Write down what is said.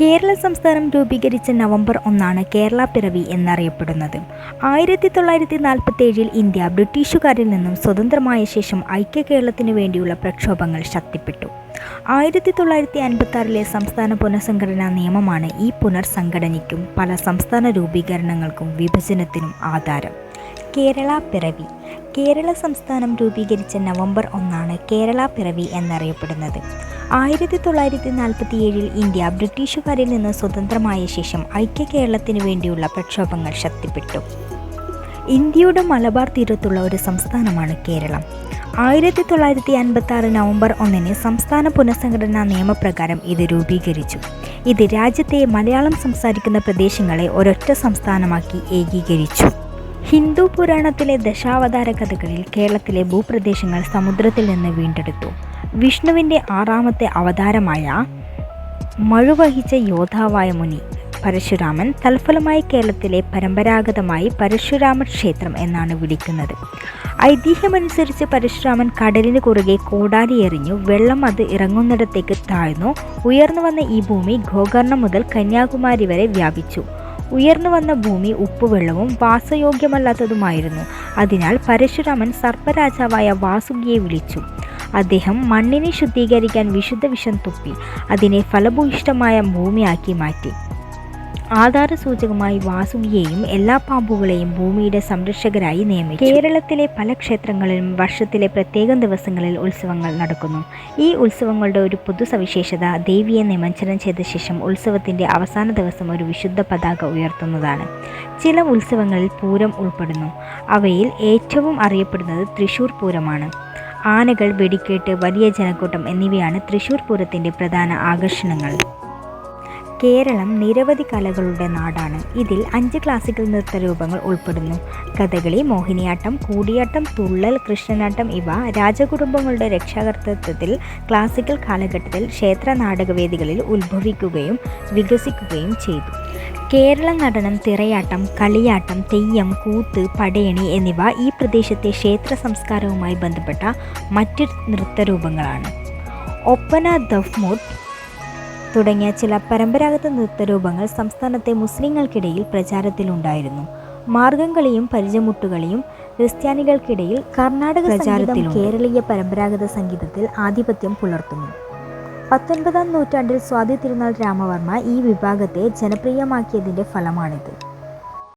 കേരള സംസ്ഥാനം രൂപീകരിച്ച നവംബർ ഒന്നാണ് കേരള പിറവി എന്നറിയപ്പെടുന്നത്. ആയിരത്തി തൊള്ളായിരത്തി നാൽപ്പത്തി ഏഴിൽ ഇന്ത്യ ബ്രിട്ടീഷുകാരിൽ നിന്നും സ്വതന്ത്രമായ ശേഷം ഐക്യ കേരളത്തിനു വേണ്ടിയുള്ള പ്രക്ഷോഭങ്ങൾ ശക്തിപ്പെട്ടു. ആയിരത്തി തൊള്ളായിരത്തി അൻപത്തി ആറിലെ സംസ്ഥാന പുനഃസംഘടനാ നിയമമാണ് ഈ പുനർസംഘടനയ്ക്കും പല സംസ്ഥാന രൂപീകരണങ്ങൾക്കും വിഭജനത്തിനും ആധാരം. കേരള പിറവി. കേരള സംസ്ഥാനം രൂപീകരിച്ച നവംബർ ഒന്നാണ് കേരള പിറവി എന്നറിയപ്പെടുന്നത്. ആയിരത്തി തൊള്ളായിരത്തി നാൽപ്പത്തി ഏഴിൽ ഇന്ത്യ ബ്രിട്ടീഷുകാരിൽ നിന്ന് സ്വതന്ത്രമായ ശേഷം ഐക്യ കേരളത്തിന് വേണ്ടിയുള്ള പ്രക്ഷോഭങ്ങൾ ശക്തിപ്പെട്ടു. ഇന്ത്യയുടെ മലബാർ തീരത്തുള്ള ഒരു സംസ്ഥാനമാണ് കേരളം. ആയിരത്തി തൊള്ളായിരത്തി അൻപത്തി ആറ് നവംബർ ഒന്നിന് സംസ്ഥാന പുനഃസംഘടനാ നിയമപ്രകാരം ഇത് രൂപീകരിച്ചു. ഇത് രാജ്യത്തെ മലയാളം സംസാരിക്കുന്ന പ്രദേശങ്ങളെ ഒരൊറ്റ സംസ്ഥാനമാക്കി ഏകീകരിച്ചു. ഹിന്ദു പുരാണത്തിലെ ദശാവതാര കഥകളിൽ കേരളത്തിലെ ഭൂപ്രദേശങ്ങൾ സമുദ്രത്തിൽ നിന്ന് വീണ്ടെടുത്തു. വിഷ്ണുവിന്റെ ആറാമത്തെ അവതാരമായ മഴുവഹിച്ച യോദ്ധാവായ മുനി പരശുരാമൻ തൽഫലമായി കേരളത്തിലെ പരമ്പരാഗതമായി പരശുരാമ ക്ഷേത്രം എന്നാണ് വിളിക്കുന്നത്. ഐതിഹ്യമനുസരിച്ച് പരശുരാമൻ കടലിന് കുറുകെ കോടാലി എറിഞ്ഞു വെള്ളം അത് ഇറങ്ങുന്നിടത്തേക്ക് താഴ്ന്നു ഉയർന്നു വന്ന ഈ ഭൂമി ഗോകർണം മുതൽ കന്യാകുമാരി വരെ വ്യാപിച്ചു. ഉയർന്നു വന്ന ഭൂമി ഉപ്പുവെള്ളവും വാസയോഗ്യമല്ലാത്തതുമായിരുന്നു. അതിനാൽ പരശുരാമൻ സർപ്പരാജാവായ വാസുകിയെ വിളിച്ചു. അദ്ദേഹം മണ്ണിനെ ശുദ്ധീകരിക്കാൻ വിശുദ്ധ വിഷം തുപ്പി അതിനെ ഫലഭൂയിഷ്ടമായ ഭൂമിയാക്കി മാറ്റി. ആധാര സൂചകമായി വാസുകിയെയും എല്ലാ പാമ്പുകളെയും ഭൂമിയുടെ സംരക്ഷകരായി നിയമിച്ചു. കേരളത്തിലെ പല ക്ഷേത്രങ്ങളിലും വർഷത്തിലെ പ്രത്യേകം ദിവസങ്ങളിൽ ഉത്സവങ്ങൾ നടക്കുന്നു. ഈ ഉത്സവങ്ങളുടെ ഒരു പൊതു സവിശേഷത ദേവിയെ നിമഞ്ജനം ചെയ്ത ശേഷം ഉത്സവത്തിന്റെ അവസാന ദിവസം ഒരു വിശുദ്ധ പതാക ഉയർത്തുന്നതാണ്. ചില ഉത്സവങ്ങളിൽ പൂരം ഉൾപ്പെടുന്നു. അവയിൽ ഏറ്റവും അറിയപ്പെടുന്നത് തൃശൂർ പൂരമാണ്. ആനകൾ വെടിക്കേട്ട് വലിയ ജനക്കൂട്ടം എന്നിവയാണ് തൃശൂർ പൂരത്തിന്റെ പ്രധാന ആകർഷണങ്ങൾ. കേരളം നിരവധി കലകളുടെ നാടാണ്. ഇതിൽ അഞ്ച് ക്ലാസിക്കൽ നൃത്തരൂപങ്ങൾ ഉൾപ്പെടുന്നു. കഥകളി മോഹിനിയാട്ടം കൂടിയാട്ടം തുള്ളൽ കൃഷ്ണനാട്ടം ഇവ രാജകുടുംബങ്ങളുടെ രക്ഷാകർത്തൃത്വത്തിൽ ക്ലാസിക്കൽ കാലഘട്ടത്തിൽ ക്ഷേത്ര നാടകവേദികളിൽ ഉത്ഭവിക്കുകയും വികസിക്കുകയും ചെയ്തു. കേരള നടനം തിറയാട്ടം കളിയാട്ടം തെയ്യം കൂത്ത് പടയണി എന്നിവ ഈ പ്രദേശത്തെ ക്ഷേത്ര സംസ്കാരവുമായി ബന്ധപ്പെട്ട മറ്റ് നൃത്തരൂപങ്ങളാണ് ഒപ്പന ദഫ്മുട്ട് തുടങ്ങിയ ചില പരമ്പരാഗത നൃത്തരൂപങ്ങൾ സംസ്ഥാനത്തെ മുസ്ലിങ്ങൾക്കിടയിൽ പ്രചാരത്തിലുണ്ടായിരുന്നു. മാർഗംകളിയും പരിചമുട്ടുകളിയും ക്രിസ്ത്യാനികൾക്കിടയിൽ കർണാടക പ്രചാരത്തിൽ കേരളീയ പരമ്പരാഗത സംഗീതത്തിൽ ആധിപത്യം പുലർത്തുന്നു. പത്തൊൻപതാം നൂറ്റാണ്ടിൽ സ്വാതി തിരുനാൾ രാമവർമ്മ ഈ വിഭാഗത്തെ ജനപ്രിയമാക്കിയതിന്റെ ഫലമാണിത്.